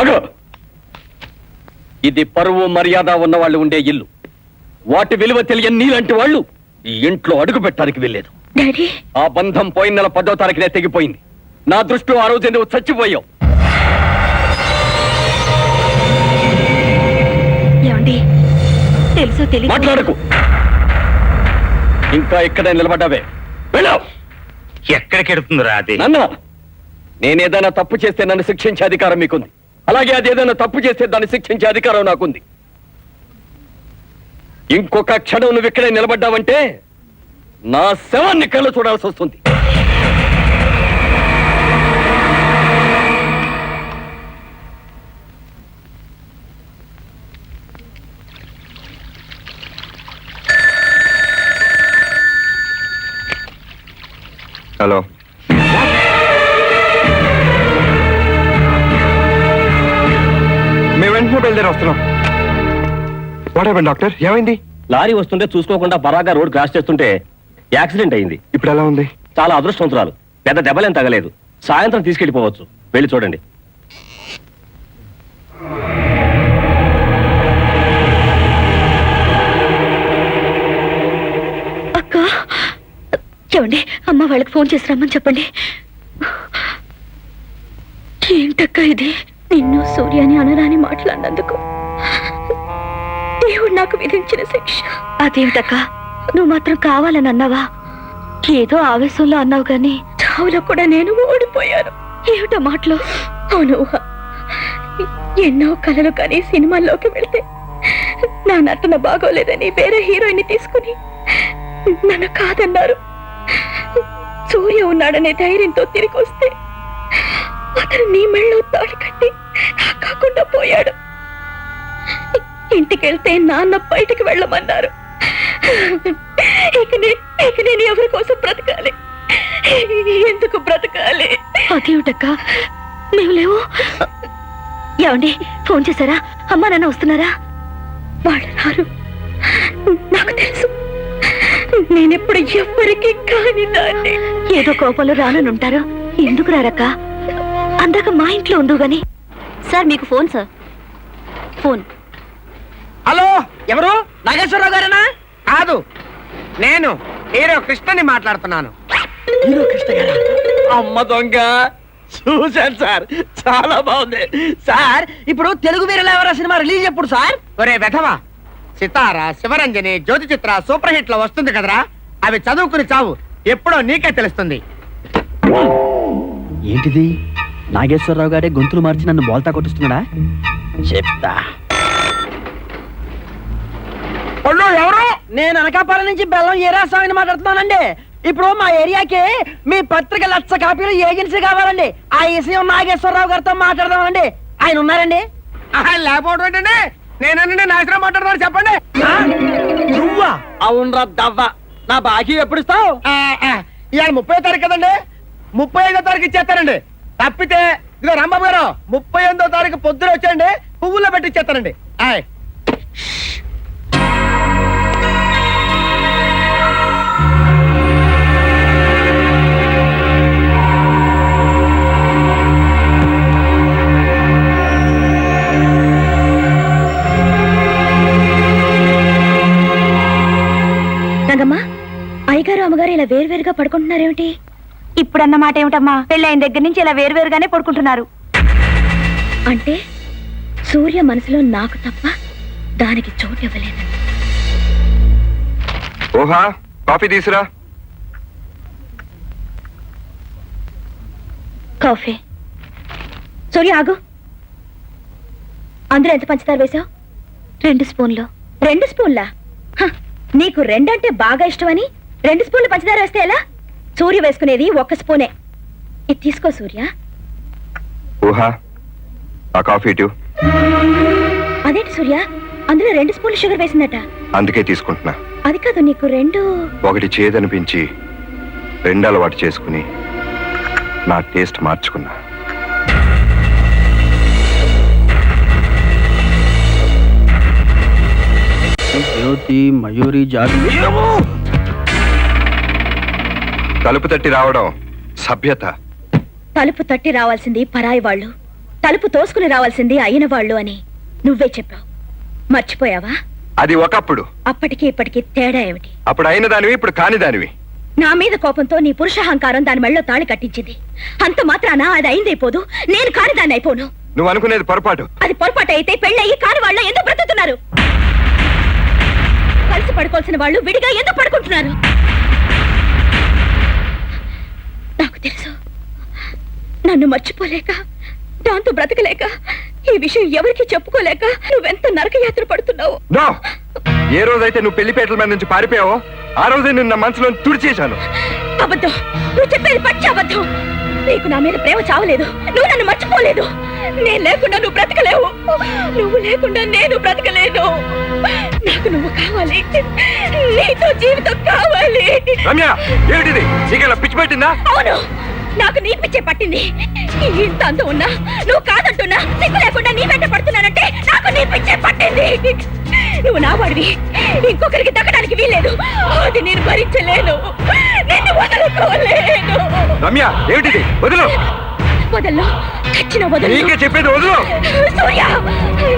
అగో ఇది పరువు మర్యాద ఉన్న వాళ్ళు ఉండే ఇల్లు. వాటి విలువ తెలియని నీలాంటి వాళ్ళు ఈ ఇంట్లో అడుగు పెట్టడానికి వెళ్ళలేదు డాడీ. ఆ బంధం పోయిన నెల పదో తారీఖునే తెగిపోయింది. నా దృష్టిలో ఆ రోజు నువ్వు చచ్చిపోయావు? ఏమండి? తెలుసో తెలియదు మాట్లాడకు. ఇంకా ఇక్కడే నిలబడ్డావే. వెళ్ళావు. ఎక్కడికి ఎడుతుందిరా అది? నాన్న నేనేదైనా తప్పు చేస్తే నన్ను శిక్షించే అధికారం మీకుంది. అలాగే అది ఏదైనా తప్పు చేస్తే దాన్ని శిక్షించే అధికారం నాకుంది. ఇంకొక క్షణం నువ్వు ఇక్కడే నిలబడ్డావంటే నా శవాన్ని కళ్ళు చూడాల్సి వస్తుంది. వాట్ హ్యాపెన్ డాక్టర్ ఏమైంది? లారీ వస్తుంటే చూసుకోకుండా పరాగా రోడ్ క్రాస్ చేస్తుంటే యాక్సిడెంట్ అయింది. ఇప్పుడు ఎలా ఉంది? చాలా అదృష్టవంతురాలు. పెద్ద దెబ్బలేం తగలేదు. సాయంత్రం తీసుకెళ్ళిపోవచ్చు వెళ్ళి చూడండి. అక్క ఏమండి? అమ్మ వాళ్ళకి ఫోన్ చేసి రమ్మని చెప్పండి. ఏంటక్క ఇది? నిన్ను సూర్యాని అనరాని మాట్లాడినందుకు నాకు విధించిన శిక్ష. అదేమిటక్క? నువ్వు మాత్రం కావాలని అన్నావా? ఏదో ఆవేశంలో అన్నావు గాని. చావులో కూడా నేను ఓడిపోయాను. ఏమిటా మాటలు? అవును. ఎన్నో కలలు కానీ సినిమాల్లోకి వెళ్తే నా నటన బాగోలేదని వేరే హీరోయిన్ తీసుకుని నన్ను కాదన్నారు. సూర్య ఉన్నాడనే ధైర్యంతో తిరిగి వస్తే అతను నీ మెళ్ళో తాళి కట్టి కాకుండా పోయాడు. ఇంటికి వెళ్తే నాన్న బయటికి వెళ్ళమన్నారు. ఇక నే- ఇక నేను ఎవరి కోసం బ్రతకాలి? ఎందుకు బ్రతకాలి? అదేమిటక్క మేము లేవు. ఏమండి ఫోన్ చేశారా? అమ్మా నాన్న వస్తున్నారా? వాళ్ళు రారు. నాకు తెలుసు. నేనెప్పుడు ఎవ్వరికి కాని దాన్ని ఏదో కోపంలో రాననుంటారు ఎందుకు రారక్క? అందాక మా ఇంట్లో ఉండు గాని. సార్ మీకు ఫోన్ సార్. ఫోన్. హలో ఎవరు? నాగేశ్వరరావు గారేనా? కాదు నేను హీరో కృష్ణని మాట్లాడుతున్నాను. హీరో కృష్ణ గారా? అమ్మ దొంగ. చూశాను సార్ చాలా బాగుంది. సార్ ఇప్పుడు తెలుగు వీరుల ఎవరో? సినిమా రిలీజ్ ఎప్పుడు సార్? ఒరే వెధవా సితార శివరంజని జ్యోతి చిత్ర సూపర్ హిట్లో వస్తుంది కదరా? అవి చదువుకుని చావు. ఎప్పుడో నీకే తెలుస్తుంది. ఏంటిది? నాగేశ్వరరావు గారే గొంతులు మార్చి నన్ను బోల్తా కొట్టిస్తున్నాడా? చెప్తా. ఎవరు? నేను అనకాపల్లి నుంచి బెల్లం ఏరాస్వామిని మాట్లాడుతున్నానండి. ఇప్పుడు మా ఏరియాకి మీ పత్రిక లక్ష కాపీలు ఏజెన్సీ కావాలండి. ఆ విషయం నాగేశ్వరరావు గారితో మాట్లాడదామండి. ఆయన ఉన్నారండి? లేకపోవడం ఏంటండి? నేనండి నాగేశ్వరరావు మాట్లాడదాం చెప్పండి. నువ్వా? అవునరా దవ్వ. నా బాకీ ఎప్పుడు ఇస్తావు ఇవాళ ముప్పై తారీఖు కదండి? ముప్పై ఐదో తారీఖు ఇచ్చేస్తానండి. తప్పితే ఇదిగో రాంబాబు గారు ముప్పై ఎనిమిదో తారీఖు పొద్దున వచ్చండి పువ్వుల్లో పెట్టి ఇచ్చేస్తానండి. ఆయ్. రంగమ్మా అయ్యగారు అమ్మగారు ఇలా వేరువేరుగా పడుకుంటున్నారేమిటి? ఇప్పుడు అన్న మాట ఏమిటమ్మా? పెళ్ళైన దగ్గర నుంచి ఇలా వేరువేరుగానే పడుకుంటున్నారు. అంటే సూర్య మనసులో నాకు తప్ప దానికి చోటు ఇవ్వలేదు ఓహా కాఫీ తీసురా. కాఫీ. సూర్య ఆగు. అందులో ఎంత పంచదార వేశావు రెండు స్పూన్లు. రెండు స్పూన్లా? హ, నీకు రెండంటే బాగా ఇష్టమని రెండు స్పూన్లు పంచదార వేస్తే ఎలా? సూర్య వేసుకునేది ఒక్క స్పూనే. ఇది తీసుకో సూర్య. ఓహా ఆ కాఫీ ఇటు. అదేంటి సూర్య? అందులో రెండు స్పూన్లు షుగర్ వేసిందట. అందుకే తీసుకుంటున్నా. అది కాదు నీకు రెండు. ఒకటి చేదనిపించి రెండు అలవాటు చేసుకుని నా టేస్ట్ మార్చుకున్నా. జ్యోతి మయూరి జాతి. తలుపు తట్టి రావడం సభ్యత. తలుపు తట్టి రావాల్సింది పరాయి వాళ్ళు. తలుపు తోసుకుని రావాల్సింది అయిన వాళ్ళు అని నువ్వే చెప్పావు. మర్చిపోయావా? అది ఒకప్పుడు. అప్పటికి ఇప్పటికి తేడా ఏమిటి? అప్పుడు అయిన దానివి ఇప్పుడు కాని దానివి. నా మీద కోపంతో నీ పురుషాహంకారం దాని మెళ్ళో తాళి కట్టించింది. అంత మాత్రాన? అది అయిందైపోదు నేను కాని దాన్ని అయిపోను. నువ్వు అనుకునేది పొరపాటు. అది పొరపాటు అయితే పెళ్ళయి కాని వాళ్ళ ఎందుకు బ్రతుకుతున్నారు? కలిసి పడుకోవాల్సిన వాళ్ళు విడిగా ఎందుకు పడుకుంటున్నారు? నాకు తెలుసు. నన్ను మర్చిపోలేక దాంతో బ్రతకలేక ఈ విషయం ఎవరికి చెప్పుకోలేక నువ్వెంత నరకయాత్ర పడుతున్నావు? ఏ రోజైతే నువ్వు పెళ్ళిపేటల మీద నుంచి పారిపోయావో ఆ రోజే నిన్న మనసులో తుడిచేశాను. అబద్ధం. నువ్వు చెప్పేది పచ్చి అబద్ధం. నీకు నా మీద ప్రేమ చావలేదు. నువ్వు నన్ను మర్చిపోలేదు. నేను లేకుండా నువ్వు బ్రతకలేవు. నువ్వు లేకుండా నేను బ్రతకలేను. నాకు నువ్వు కావాలి. నీతో జీవితం కావాలి. రమ్య ఏమిటిది? నీకెలా పిచ్చి పెట్టిందా? అవును. నాకు నీ పిచ్చే పట్టింది. ఇంత అంత ఉన్నా నువ్వు కాదంటున్నా సిగ్గు లేకుండా నీ వెంట పడుతున్నానంటే నాకు నీ పిచ్చే పట్టింది. నువ్వు నా వాడివి. ఇంకొకరికి దక్కడానికి వీల్లేదు. అది నేను భరించలేను. నిన్ను వదులుకోలేను. రమ్య ఏమిటిది? వదులు. వదల్లో. చచ్చిన వదలు. నీకే చెప్పేది వదులు. సూర్య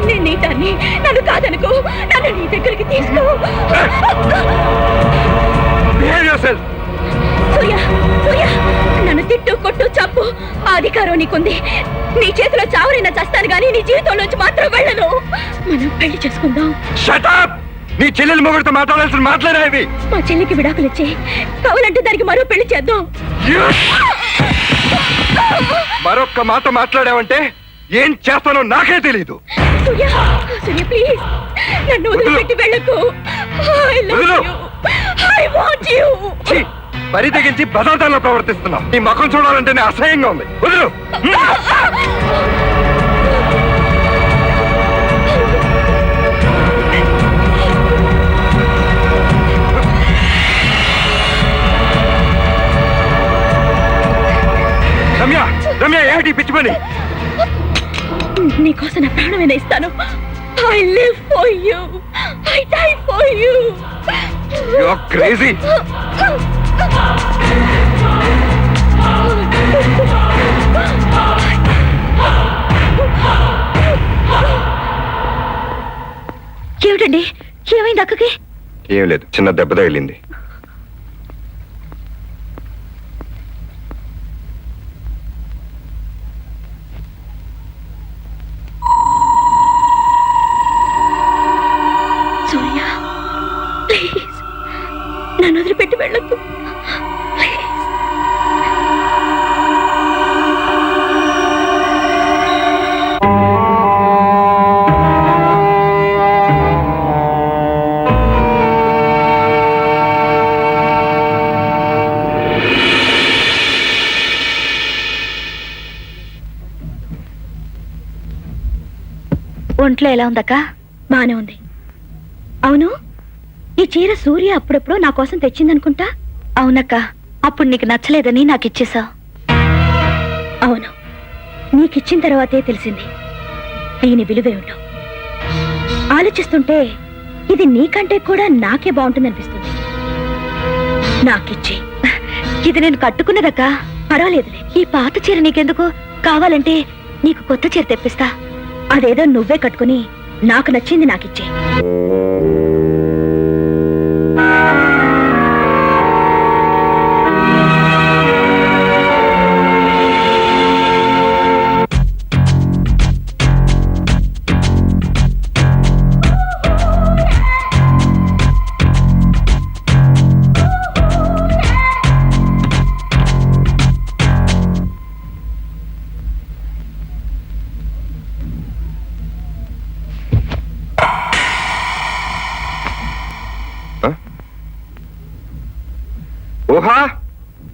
నేను నీ దాన్ని నన్ను కాదనుకో. నన్ను నీ దగ్గరికి తీసుకో. సూర్య సూర్య నన్ను తిట్టు కొట్టు చంపు. ఆ అధికారం నీకుంది. నీ చేతిలో చావరైనా చస్తాను గానీ నీ జీవితంలోంచి మాత్రం వెళ్ళను. మనం పెళ్ళి చేసుకుందాం. Shut నీ చెల్లెలు మొగుడితో మాట్లాడాల్సిన మాట్లాడే ఇవి? మా చెల్లికి విడాకులు ఇచ్చి కావాలంటే దానికి మరో పెళ్ళి చేద్దాం. మరొక్క మాట మాట్లాడావంటే ఏం చేస్తానో నాకే తెలీదు. సూర్య సూర్య ప్లీజ్ నన్ను వదిలిపెట్టి వెళ్ళకు. ఐ లవ్ వదిలు. యు ఐ వాంట్ యు ఛీ! పరి తెగించి బదార్థాల్లో ప్రవర్తిస్తున్నావు. నీ ముఖం చూడాలంటేనే అసహ్యంగా ఉంది. వదులు. రమ్య రమ్య ఏమిటి ఈ పిచ్చి పని? నీకోసం నా ప్రాణమైన ఇస్తాను. I live for you I die for you You're crazy. ఏమిటండి? ఏమైంది అక్కకి? ఏం లేదు చిన్న దెబ్బ తగిలింది. ఒంట్లో ఎలా ఉందక్క? బానే ఉంది. అవును? ఈ చీర సూర్య అప్పుడప్పుడు నా కోసం తెచ్చిందనుకుంటా? అవునక్క. అప్పుడు నీకు నచ్చలేదని నాకు ఇచ్చేసా అవును. నీకిచ్చిన తర్వాతే తెలిసింది. దీని విలువేమిటో ఆలోచిస్తుంటే ఇది నీకంటే కూడా నాకే బాగుంటుందనిపిస్తుంది. నాకిచ్చి ఇది నేను కట్టుకున్నదక్క. పర్వాలేదులే. ఈ పాత చీర నీకెందుకు? కావాలంటే నీకు కొత్త చీర తెప్పిస్తా. అదేదో నువ్వే కట్టుకుని నాకు నచ్చింది నాకిచ్చే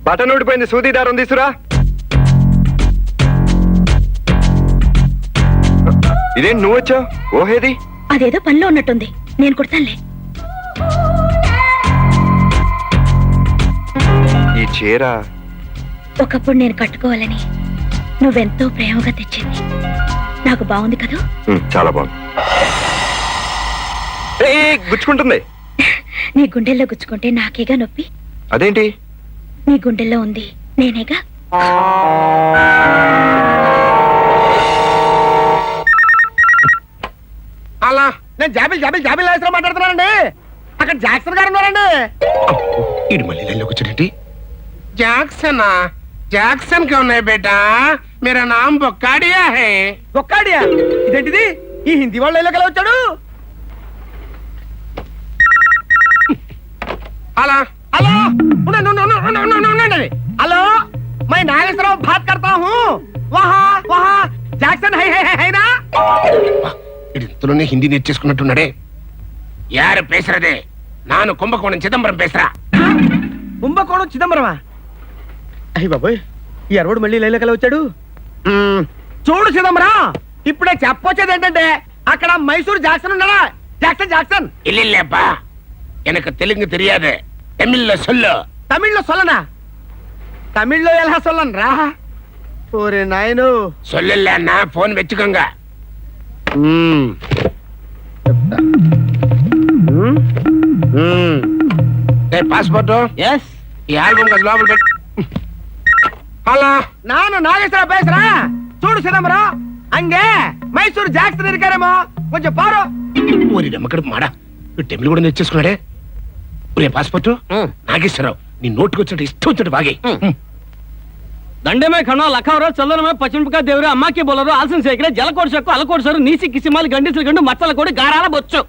బటన్ ఊడిపోయింది సూది దారం తీసురా. ఇదేం నువ్వు వచ్చావు? ఓహేది? అదేదో పనిలో ఉన్నట్టుంది. నేను కుడతానులే. ఈ చీర ఒకప్పుడు నేను కట్టుకోవాలని నువ్వెంతో ప్రేమగా తెచ్చింది. నాకు బాగుంది కదూ? చాలా బాగుంది. గుచ్చుకుంటుంది. నీ గుండెల్లో గుచ్చుకుంటే నాకేగా నొప్పి? అదేంటి? నీ గుండెల్లో ఉంది. నేనేగా? అలా నేను జాబిల్ జాబిల్ జాబిల్ లాయసరా మాట్లాడుతున్నానండి. అక్కడ జాక్సన్ గారు ఉన్నారండి. మళ్ళీ లైన్లోకి జాక్సనా జాక్సన్? కి ఉన్నాయి బేటా. మీరా నామ్ బొక్కాడియా హే. బొక్కాడియా? ఇదేంటిది? ఈ హిందీ వాళ్ళ ఇల్లు కలవచ్చాడు వచ్చాడు? అలా హలో? హలో? మై నాగేశ్వరరావు బాత్ కర్తా హూ? వహా వహా. జాక్సన్ హై హై హై నా ఇంతలోనే హిందీ నేర్చేసుకున్నట్టున్నాడే. యారు పేసరదే. నాను కుంభకోణం చిదంబరం పేసరా. కుంభకోణం చిదంబరమా? అయ్యి బాబోయ్ ఈ అరవడు మళ్ళీ లైలకల వచ్చాడు? చూడు చిదంబరా ఇప్పుడే చెప్పొచ్చేది ఏంటంటే అక్కడ మైసూర్ జాక్సన్ ఉన్నాడా? Jackson Jackson. ఇల్లిల్లేప్పా ఎనకు తెలుగు తెలియాదే. தமிழ்ல சொல்லு తమిళ్లో సొల్లనా తమిళ్లో ఎలా సొల్లను రా ఓరే నాయను சொல்லலன்னா போன் வச்சுக்கோங்க పాస్పోర్ట్ ఎస్ ఈ ఆల్బమ్ కదా లోపల పెట్టు హలో నాను నాగేశ్వర పేసరా చూడు చిదంబరం అంగే మైసూర్ జాక్సన్ ఇరికారేమో కొంచెం పారు ఊరి నమ్మకడు మాడా టెంపుల్ కూడా నేర్చేసుకున్నాడే రే పాస్పోర్ట్ నాగేశ్వరరావు నీ నోటుకు వచ్చినట్టు ఇష్టం వచ్చినట్టు బాగే. దండమే కణో లఖావరో చల్లనమే పచ్చిమిపకాయ దేవుడు అమ్మాకి బోలరు ఆల్సిన సేకరే జలకోడు చెక్కు అలకోడు సరు నీసి కిసిమాలి గండిసలు గండు మచ్చల కోడి గారాల బొచ్చు.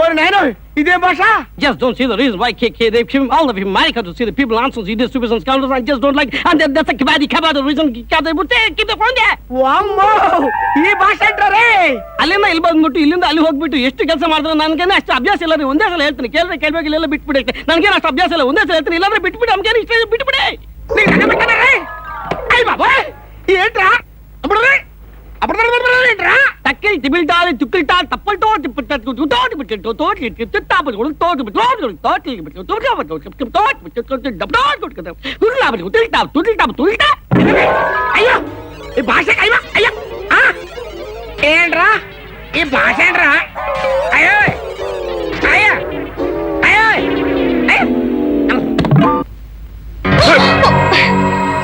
ఓరి నేను ఇదే భాష just don't see the reason why K K the Kim all of him America to see the people answers ఇదే supers and scoundrels I just don't like and that's a kabaddi kabaddi reason kabaddi బుట్టే Kim the phone ಗೆ ವಾಮ್ಮೋ ಈ ಭಾಷೆ ಅಂತಾರೆ ಅಲ್ಲಿಂದ ಇಲ್ಲಿ ಬಂದ್ಬಿಟ್ಟು ಇಲ್ಲಿಂದ ಅಲ್ಲಿ ಹೋಗ್ಬಿಟ್ಟು ಎಷ್ಟು ಕೆಲಸ ಮಾಡಿದ್ರೆ ನನಗೇನೆ ಅಷ್ಟು ಅಭ್ಯಾಸ ಇಲ್ಲ ರೀ ಒಂದೇ ಸಲ ಹೇಳ್ತೀನಿ ಕೇಳಿದ್ರೆ ಕೇಳಬೇಕು ಇಲ್ಲೆಲ್ಲ ಬಿಟ್ಬಿಡೈತೆ ನನಗೇನು ಅಷ್ಟು ಅಭ್ಯಾಸ ಇಲ್ಲ ಒಂದೇ ಸಲ ಹೇಳ್ತೀನಿ ಇಲ್ಲಾಂದ್ರೆ ಬಿಟ್ಬಿಟ್ಟು ನಮ್ಗೇನು ಇಷ್ಟ ಬಿಟ್ಬಿಡಿ ನೀ ಬಿಡ್ತಾನೆ ಬಾಬಾ ಏನ್ರಾ ಬಿಡ್ರಿ తక్కిలి తిబిల్టాలి తుక్కిల్టాలి తప్పలు తోటి తోటి అయ్యో ఈ భాష అయ్యా ఏంట్రా ఈ భాష ఏంట్రా అయ్యో అయ్యో అయ్యో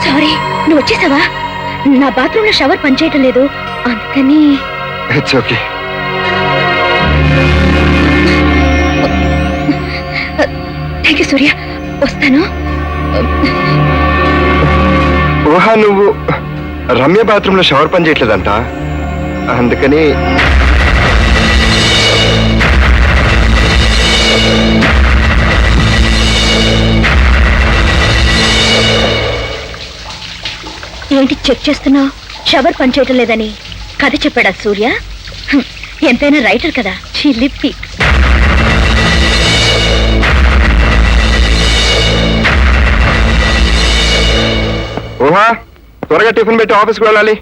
సారీ నువ్వు వచ్చేసావా నా బాత్రూమ్లో షవర్ పనిచేయటం లేదు. అందుకని it's okay thank you Surya. వస్తాను. ఊహా నువ్వు రమ్య బాత్రూంలో షవర్ పని చేయట్లేదంట అందుకని ఏంటి చెక్ చేస్తున్నావు? షవర్ పనిచేయటం లేదని కథ చెప్పాడా సూర్య? ఎంతైనా రైటర్ కదా. చిలిపి ఊహా త్వరగా టిఫిన్ పెట్టి ఆఫీస్కి వెళ్ళాలి.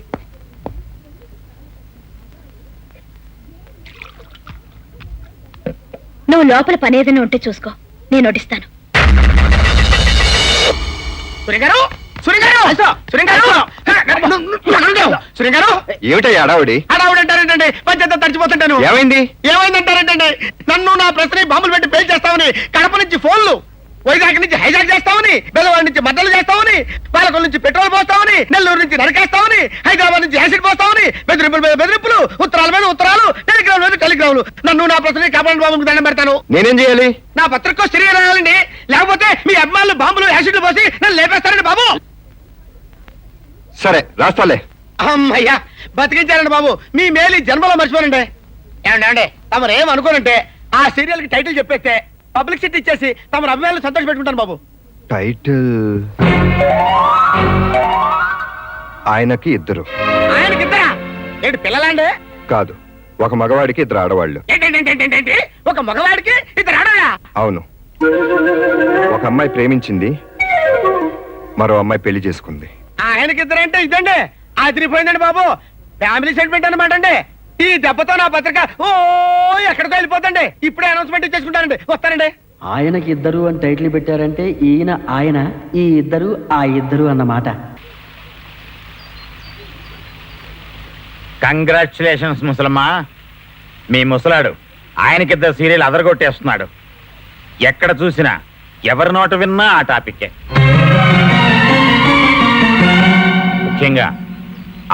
నువ్వు లోపల పని ఏదైనా ఉంటే చూసుకో. నేను నోటిస్తాను. ఏమిటయ్యా అడావిడి అడావుడంటారేంటండి పంచాయతీ తడిచిపోతుంటాను ఏమైంది? ఏమైందంటారేంటండి? నన్ను నా ప్రశ్న బాంబులు పెట్టి పేల్ చేస్తామని కడప నుంచి ఫోన్లు వైజాగ్ నుంచి హైజాక్ చేస్తామని బెల్లవాడి నుంచి మద్దలు చేస్తామని పాలకొల నుంచి పెట్రోల్ పోస్తామని నెల్లూరు నుంచి నరికేస్తామని హైదరాబాద్ నుంచి యాసిడ్ పోస్తామని బెదిరింపుల మీద బెదిరింపులు ఉత్తరాల మీద ఉత్తరాలు టెలిగ్రామ్ మీద టెలిగ్రాములు. నన్ను నా ప్రశ్న కాపాడు బాబుకి దండం పెడతాను. నేనేం చేయాలి? నా పత్రికో రాయాలండి. లేకపోతే మీ అభిమానులు బాంబులు యాసిడ్లు పోసి నన్ను లేపేస్తారండి బాబు. సరే రాస్తాలే అమ్మయ్యా బతికించారండి బాబు. మీ మేలు జన్మలో మర్చిపోనండి. ఏమండి ఏమండి? తమరు ఏం అనుకోనంటే ఆ సీరియల్కి టైటిల్ చెప్పేస్తే పబ్లిసిటీ ఇచ్చేసి తమరు అభిమానులు సంతోష పెట్టుకుంటాను బాబు. టైటిల్? ఆయనకి ఇద్దరు. ఆయనకి ఇద్దరా ఏంటి పిల్లలాండి? కాదు ఒక మగవాడికి ఇద్దరు ఆడవాళ్ళు. ఏంటంటే ఒక మగవాడికి ఇద్దరు ఆడరా అవును. ఒక అమ్మాయి ప్రేమించింది మరో అమ్మాయి పెళ్ళి చేసుకుంది. ఆయనకి ఇద్దరంటే ఇదండి. అదిరిపోయిందండి బాబు. ఫ్యామిలీ సెంటిమెంట్ అనమాట అండి. ఈ దెబ్బతో నా పత్రిక ఓ ఎక్కడికో వెళ్ళిపోతండి ఇప్పుడే అనౌన్స్మెంట్ ఇచ్చేసుకుంటానండి. వస్తానండి. ఆయనకి ఇద్దరు అని టైటిల్ పెట్టారంటే ఈయన ఆయన ఈ ఇద్దరు ఆ ఇద్దరు అన్నమాట. కంగ్రాచులేషన్స్ ముసలమ్మా. మీ ముసలాడు ఆయనకిద్దరు సీరియల్ అదరగొట్టేస్తున్నాడు. ఎక్కడ చూసినా ఎవరి నోట విన్నా ఆ టాపిక్కే ముఖ్యంగా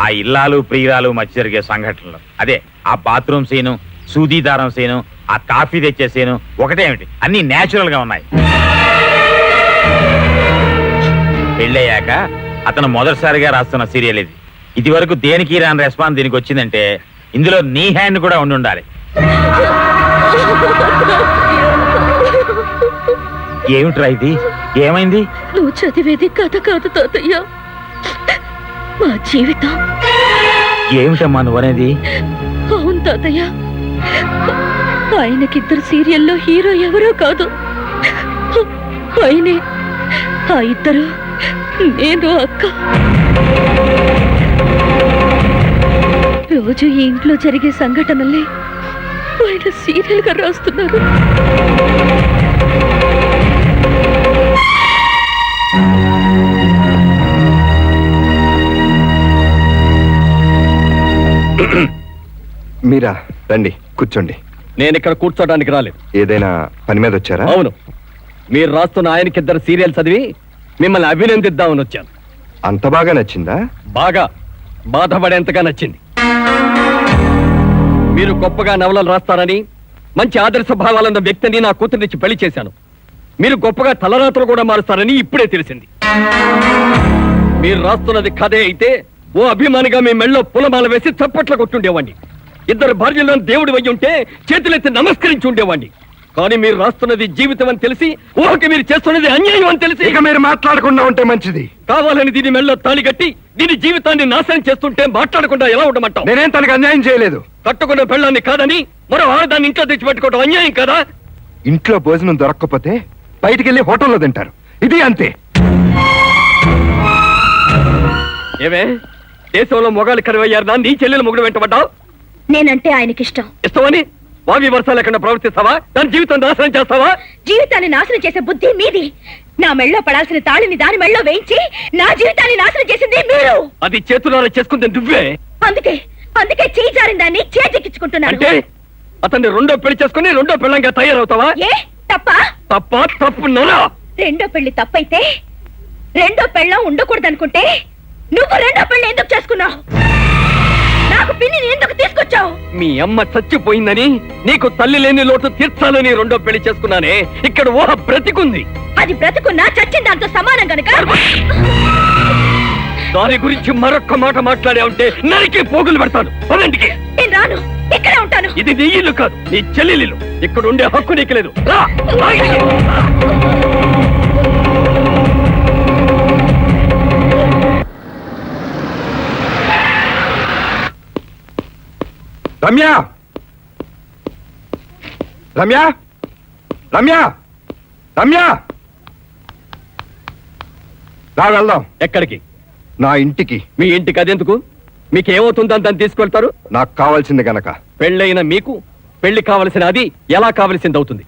ఆ ఇల్లాలు ప్రియురాలు మధ్య జరిగే సంఘటనలు. అదే ఆ బాత్రూమ్ సీను సూదీదారం దారం ఆ కాఫీ తెచ్చే సీను ఒకటేమిటి అన్ని నేచురల్గా ఉన్నాయి. పెళ్ళయ్యాక అతను మొదటిసారిగా రాస్తున్న సీరియల్ ఇది. ఇది వరకు దేనికి రాని రెస్పాన్స్ దీనికి వచ్చిందంటే ఇందులో నీ హ్యాండ్ కూడా ఉండి ఉండాలి. ఏమిట్రా ఇది? ఏమైంది? నువ్వు చదివేది కథ కాదు తాతయ్య. మా జీవితం. ఏమిటమ్మా నువ్వనేది? అవును తాతయ్య. ఆయనకిద్దరు సీరియల్లో హీరో ఎవరో కాదు. ఆయనే ఆ ఇద్దరు నేను అక్క. రోజు ఈ ఇంట్లో జరిగే సంఘటనల్ని ఆయన సీరియల్గా రాస్తున్నారు. మీరా రండి కూర్చోండి. నేను ఇక్కడ కూర్చోడానికి రాలేదు. ఏదైనా పని మీద వచ్చారా? అవును. మీరు రాస్తున్న ఆయనకిద్దరు సీరియల్ చదివి మిమ్మల్ని అభినందిద్దామని వచ్చాను. అంత బాగా నచ్చిందా? బాగా. బాధపడేంతగా నచ్చింది. మీరు గొప్పగా నవలలు రాస్తారని మంచి ఆదర్శ భావాలన్న వ్యక్తిని నా కూతురినిచ్చి పెళ్ళి చేశాను. మీరు గొప్పగా తలరాత్రులు కూడా మారుస్తారని ఇప్పుడే తెలిసింది. మీరు రాస్తున్నది కథే అయితే ఓ అభిమానిగా మీ మెళ్ళో పులమాల వేసి చప్పట్లు కొట్టుండేవాడిని ఇద్దరు భార్యలను దేవుడి వయ్యి ఉంటే చేతులెత్తి నమస్కరించి ఉండేవాడిని కానీ మీరు రాస్తున్నది జీవితం అని తెలిసి ఊహకి మీరు చేస్తున్నది అన్యాయం అని తెలిసి. ఇక మీరు మాట్లాడకుండా ఉంటే మంచిది. కావాలని దీని మెళ్ళో తాళి కట్టి దీని జీవితాన్ని నాశనం చేస్తుంటే మాట్లాడకుండా ఎలా ఉండమంటావు? నేనేం తనకు అన్యాయం చేయలేదు. కట్టుకున్న పెళ్ళాన్ని కాదని మరో ఆడదాన్ని ఇంట్లో తెచ్చిపెట్టుకోవడం అన్యాయం కదా? ఇంట్లో భోజనం దొరక్కపోతే బయటికి వెళ్ళి హోటల్లో తింటారు. ఇది అంతే. ఏమే? దేశంలో మొగాలు కరువయ్యారు నీ చెల్లెలు మొగుడు వెంటబడ్డావు? నేనంటే ఆయనకిష్టం. ఇస్తావని వావి వర్షాలు లేకుండా ప్రవర్తిస్తావా? దాని జీవితం నాశనం చేస్తావా? జీవితాన్ని నాశనం చేసే బుద్ధి మీది. నా మెళ్ళో పడాల్సిన తాళిని దాని మెళ్ళో వేయించి నా జీవితాన్ని నాశనం చేసింది మీరు. అది చేతులారా చేసుకుంటే నువ్వే. అందుకే అందుకే చేయి జారిన దాన్ని చేజెక్కించుకుంటున్నాను. అంటే అతన్ని రెండో పెళ్ళి చేసుకుని రెండో పెళ్ళంగా తయారవుతావా? ఏ తప్ప? తప్ప తప్పు నరా? రెండో పెళ్ళి తప్పైతే రెండో పెళ్ళం ఉండకూడదనుకుంటే నువ్వు రెండో పెళ్ళి ఎందుకు చేసుకున్నావు? నాకు పిన్నిని ఎందుకు తీసుకొచ్చావు? మీ అమ్మ చచ్చిపోయిందని నీకు తల్లి లేని లోటు తీర్చాలని రెండో పెళ్ళి చేసుకున్నానే ఇక్కడ ఊహ బ్రతికుంది. అది బ్రతుకున్నా చచ్చిన దాంతో సమానం గనుక దాని గురించి మరొక్క మాట మాట్లాడే ఉంటే నరికి పోగులు పెడతాను. పదండికి. నేను రాను. ఇక్కడే ఉంటాను. ఇది నీ ఇల్లు కాదు నీ చెల్లెలిల్లు. ఇక్కడ ఉండే హక్కు నీకు లేదు. రా, రా ఇక్కడికి. రమ్య! రమ్య! రమ్య! రమ్య! రా వెళ్దాం. ఎక్కడికి? నా ఇంటికి. మీ ఇంటికి అదెందుకు? మీకు ఏమవుతుందని దాన్ని తీసుకెళ్తారు? నాకు కావాల్సింది గనక. పెళ్ళైన మీకు పెళ్ళి కావలసిన అది ఎలా కావలసింది అవుతుంది?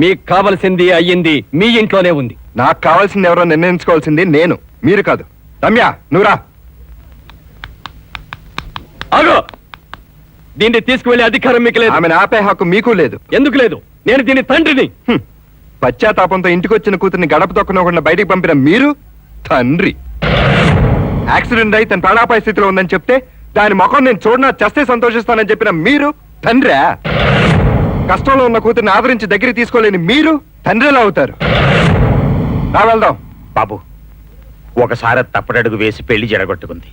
మీకు కావలసింది అయ్యింది మీ ఇంట్లోనే ఉంది. నాకు కావాల్సింది ఎవరో నిర్ణయించుకోవాల్సింది నేను. మీరు కాదు. రమ్య నువ్వు రా. ఆగో! దీన్ని తీసుకువెళ్ళే అధికారం మీకు లేదు. ఆమెను ఆపే హక్కు మీకు లేదు. ఎందుకు లేదు? నేను దీని తండ్రిని. హ్మ్. పశ్చాత్తాపంతో ఇంటికొచ్చిన కూతుర్ని గడప తొక్కనకుండా బయటికి పంపిన మీరు తండ్రి. యాక్సిడెంట్ అయి తన ప్రాణాపాయ స్థితిలో ఉందని చెప్తే దాని ముఖం నేను చూడనా చస్తే సంతోషిస్తానని చెప్పిన మీరు తండ్రా. కష్టంలో ఉన్న కూతుర్ని ఆదరించి దగ్గరికి తీసుకోలేని మీరు తండ్రిలా అవుతారు. రా వెళ్దాం. బాబు ఒకసారి తప్పటడుగు వేసి పెళ్ళి జడగొట్టుకుంది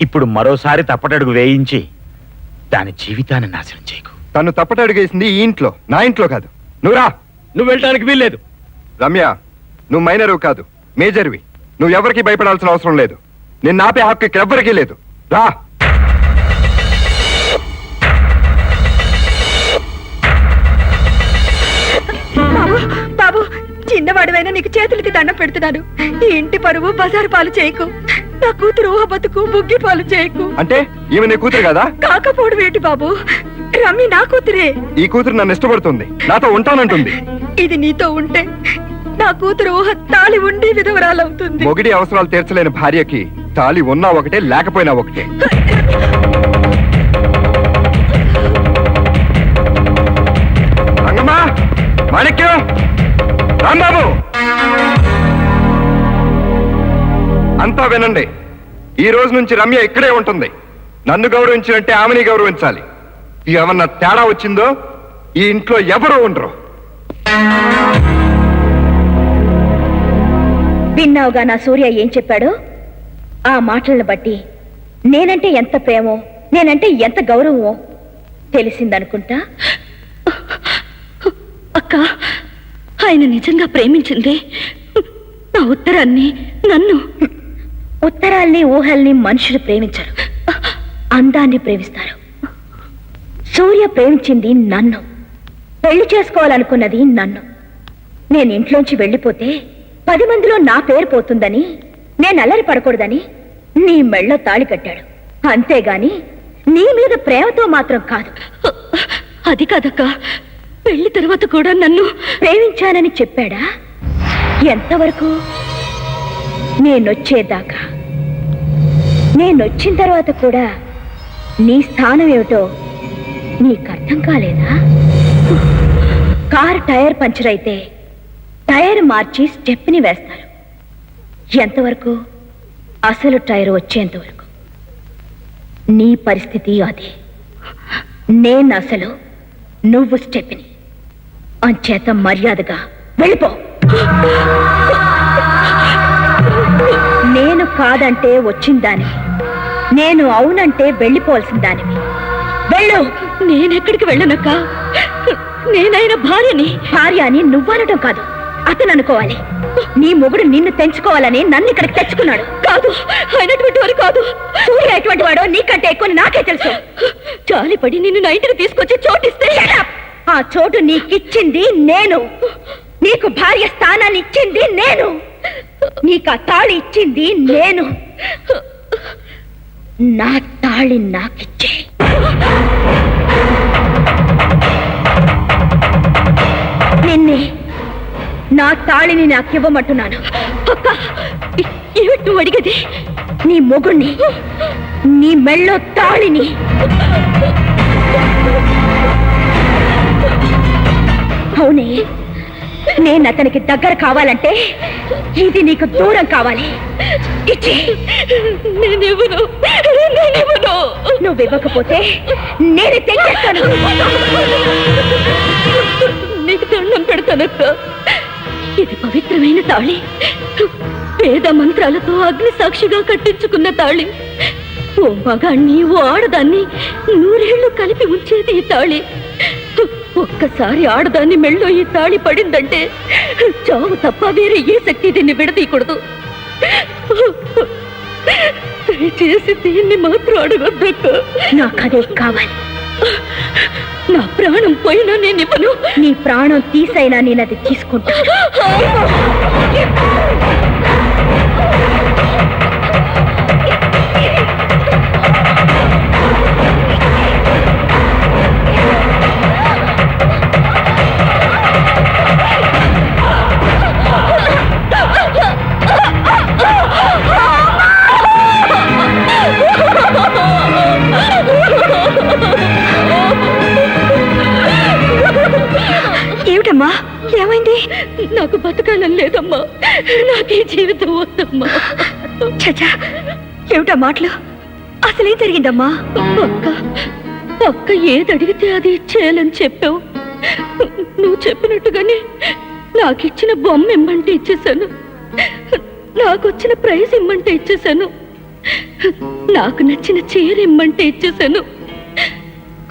ఇప్పుడు మరోసారి తప్పటడుగు వేయించి దాని జీవితాన్ని నాశనం చేయకు. తను తప్పటడుగేసింది ఈ ఇంట్లో నా ఇంట్లో కాదు. నువ్వు రా. నువ్వు వెళ్ళడానికి వీల్లేదు. రమ్య నువ్వు మైనరు కాదు మేజర్వి. నువ్వు ఎవరికి భయపడాల్సిన అవసరం లేదు. నిన్ను ఆపే హక్కు ఇక్కడ ఎవ్వరికీ లేదు. రా. బాబు బాబు చిన్నవాడివైనా నీకు చేతులకి దండం పెడుతున్నాను. ఈ ఇంటి పరువు బజారు పాలు చేయకు. నా కూతురు ఊహ బతుకు బుగ్గి పాలు చేయకు. అంటే ఈమె నీ కూతురు కదా? కాకపోవడం ఏంటి బాబు? రమ్మి నా కూతురే. ఈ కూతురు నన్ను ఇష్టపడుతుంది నాతో ఉంటానంటుంది. ఇది నీతో ఉంటే నా కూతురు ఊహ తాళి ఉండి విధవరాలవుతుంది. మొగిడి అవసరాలు తీర్చలేని భార్యకి తాళి ఉన్నా ఒకటే లేకపోయినా ఒకటే. రంగమ్మా మాణిక్యం. రాంబాబు. అంతా వినండి. ఈ రోజు నుంచి రమ్య ఇక్కడే ఉంటుంది. నన్ను గౌరవించినట్టే ఆమెని గౌరవించాలి. ఏమన్నా తేడా వచ్చిందో ఈ ఇంట్లో ఎవరు ఉండరు. విన్నావుగా నా సూర్య ఏం చెప్పాడో? ఆ మాటలను బట్టి నేనంటే ఎంత ప్రేమో నేనంటే ఎంత గౌరవమో తెలిసిందనుకుంటా? అక్క ఆయన నిజంగా ప్రేమించింది నా ఉత్తరాన్ని నన్ను. ఉత్తరాల్ని ఊహల్ని మనుషులు ప్రేమించరు. అందాన్ని ప్రేమిస్తారు. సూర్య ప్రేమించింది నన్ను. పెళ్ళి చేసుకోవాలనుకున్నది నన్ను. నేను ఇంట్లోంచి వెళ్ళిపోతే పది మందిలో నా పేరు పోతుందని నేను అల్లరి పడకూడదని నీ మెళ్ళో తాళి కట్టాడు. అంతేగాని నీ మీద ప్రేమతో మాత్రం కాదు. అది కాదక్క. పెళ్ళి తర్వాత కూడా నన్ను ప్రేమించానని చెప్పాడా? ఎంతవరకు? నేనొచ్చేదాకా. నేనొచ్చిన తర్వాత కూడా నీ స్థానం ఏమిటో నీకు అర్థం కాలేదా? కారు టైర్ పంచర్ అయితే టైర్ మార్చి స్టెప్ని వేస్తారు. ఎంతవరకు? అసలు టైర్ వచ్చేంతవరకు. నీ పరిస్థితి అది. నేను అసలు నువ్వు స్టెప్ని అంచేత మర్యాదగా వెళ్ళిపో. నేను కాదంటే వచ్చిన దానివి నేను అవునంటే వెళ్ళిపోవాల్సిన దానివి వెళ్ళు. నేనెక్కడికి వెళ్ళనక్క? నేనైన భార్యని. భార్య అని నువ్వనటం కాదు అతను అనుకోవాలి. నీ మొగుడు నిన్ను తెంచుకోవాలని నన్ను ఇక్కడికి తెచ్చుకున్నాడు. కాదు అయినటువంటి వారు కాదు. సూర్య ఎటువంటి వాడో నీకంటే ఎక్కువ నాకే తెలుసు. జాలిపడి నిన్ను నా ఇంటికి తీసుకొచ్చి చోటిస్తే ఆ చోటు నీకిచ్చింది నేను. నీకు భార్య స్థానాన్ని ఇచ్చింది నేను. నీకు ఆ తాళి ఇచ్చింది నేను. నా తాళి నాకిచ్చే. నిన్నే నా తాళిని నాకివ్వమంటున్నాను. అక్క ఏ- ఏమిటి నువ్వు నీ మొగుణ్ణి నీ మెళ్ళో తాళిని. అవునే నేను అతనికి దగ్గర కావాలంటే ఇది నీకు దూరం కావాలి. నేనివ్వను. నువ్వు ఇవ్వకపోతే నేను తెచ్చేస్తాను. నీకు దండం పెడతానక్క. ఇది పవిత్రమైన తాళి. వేద మంత్రాలతో అగ్ని సాక్షిగా కట్టించుకున్న తాళి. ఓ మగాణ్ణి ఓ ఆడదాన్ని నూరేళ్ళు కలిపి ఉంచేది ఈ తాళి. ఒక్కసారి ఆడదాన్ని మెళ్ళో ఈ తాళి పడిందంటే చావు తప్ప వేరే ఏ శక్తి దీన్ని విడదీయకూడదు. దయచేసి దీన్ని మాత్రం అడగొద్దక్క. నాకదే కావాలి. నా ప్రాణం పోయినా నేను ఇవ్వను. నీ ప్రాణం తీసైనా నేను అది తీసుకుంటా. ఏమిటమ్మా ఏమైంది? నాకు బతకాలని లేదమ్మా. నాకే జీవితం వద్దమ్మా. చచా ఏమిటా మాటలు? అసలేం జరిగిందమ్మా? అక్క అక్క ఏది అడిగితే అది ఇచ్చేయాలని చెప్పావు. నువ్వు చెప్పినట్టుగానే నాకు ఇచ్చిన బొమ్మ ఇమ్మంటే ఇచ్చేసాను నాకు వచ్చిన ప్రైజ్ ఇమ్మంటే ఇచ్చేసాను నాకు నచ్చిన చీర ఇమ్మంటే ఇచ్చేసాను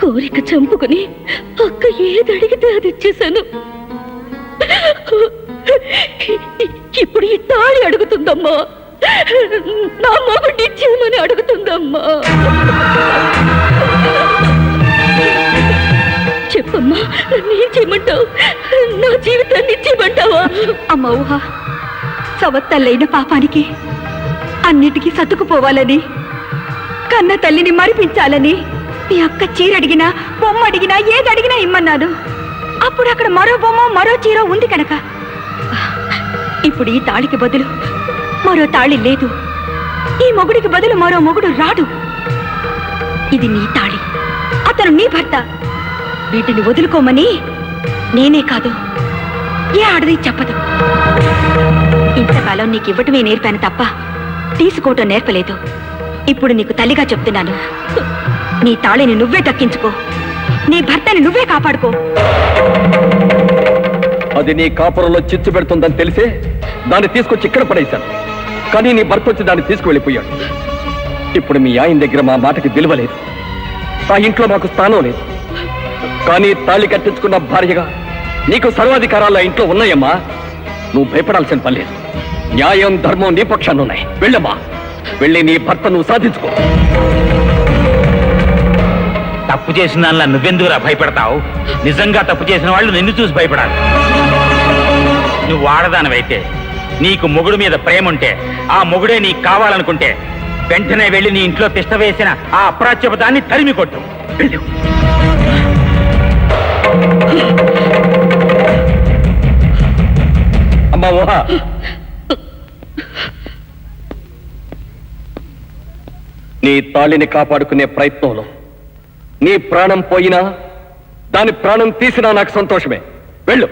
కోరిక చంపుకుని అక్క ఏది అడిగితే అది ఇచ్చేశాను. ఇప్పుడు ఈ తాళి అడుగుతుందమ్మా. నా మొగుడిని చేయమని అడుగుతుందమ్మా. చెప్పమ్మా నన్ను చేయమంటావు నా జీవితాన్ని చేయమంటావా అమ్మ ఊహ సవత్తల్లైన పాపానికి అన్నిటికీ సతుకుపోవాలని కన్న తల్లిని మరిపించాలని మీ అక్క చీర అడిగినా బొమ్మ అడిగినా ఏది అడిగినా ఇమ్మన్నాను. అప్పుడు అక్కడ మరో బొమ్మ మరో చీర ఉంది కనుక ఇప్పుడు ఈ తాళికి బదులు మరో తాళి లేదు. ఈ మొగుడికి బదులు మరో మొగుడు రాడు. ఇది నీ తాళి అతను నీ భర్త. వీటిని వదులుకోమని నేనే కాదు ఏ ఆడది చెప్పదు. ఇంతకాలం నీకు ఇవ్వటమే నేర్పాను తప్ప తీసుకోవటం నేర్పలేదు. ఇప్పుడు నీకు తల్లిగా చెప్తున్నాను. నీ తాళిని నువ్వే దక్కించుకో. నీ భర్తని నువ్వే కాపాడుకో. అది నీ కాపురంలో చిచ్చు పెడుతుందని తెలిసే దాన్ని తీసుకొచ్చి ఇక్కడ పడేశాను. కానీ నీ భర్త వచ్చి దాన్ని తీసుకువెళ్ళిపోయాడు. ఇప్పుడు మీ ఆయన దగ్గర మా మాటకి విలువలేదు ఆ ఇంట్లో మాకు స్థానం లేదు. కానీ తాళి కట్టించుకున్న భార్యగా నీకు సర్వాధికారాలు ఆ ఇంట్లో ఉన్నాయమ్మా. నువ్వు భయపడాల్సిన పని లేదు. న్యాయం ధర్మం నీ పక్షాన్ని ఉన్నాయి. వెళ్ళమ్మా. వెళ్ళి నీ భర్త నువ్వు సాధించుకో. తప్పు చేసిన దానిలా నువ్వెందుకురా భయపడతావు? నిజంగా తప్పు చేసిన వాళ్ళు నిన్ను చూసి భయపడాలి. నువ్వు ఆడదానివైతే నీకు మొగుడు మీద ప్రేమ ఉంటే ఆ మొగుడే నీకు కావాలనుకుంటే వెంటనే వెళ్ళి నీ ఇంట్లో తిష్ట వేసిన ఆ అప్రాచ్యపదాన్ని తరిమి కొట్టు. వెళ్ళు. అమ్మా ఊహ. నీ తాళిని కాపాడుకునే ప్రయత్నంలో నీ ప్రాణం పోయినా దాని ప్రాణం తీసినా నాకు సంతోషమే. వెళ్ళు.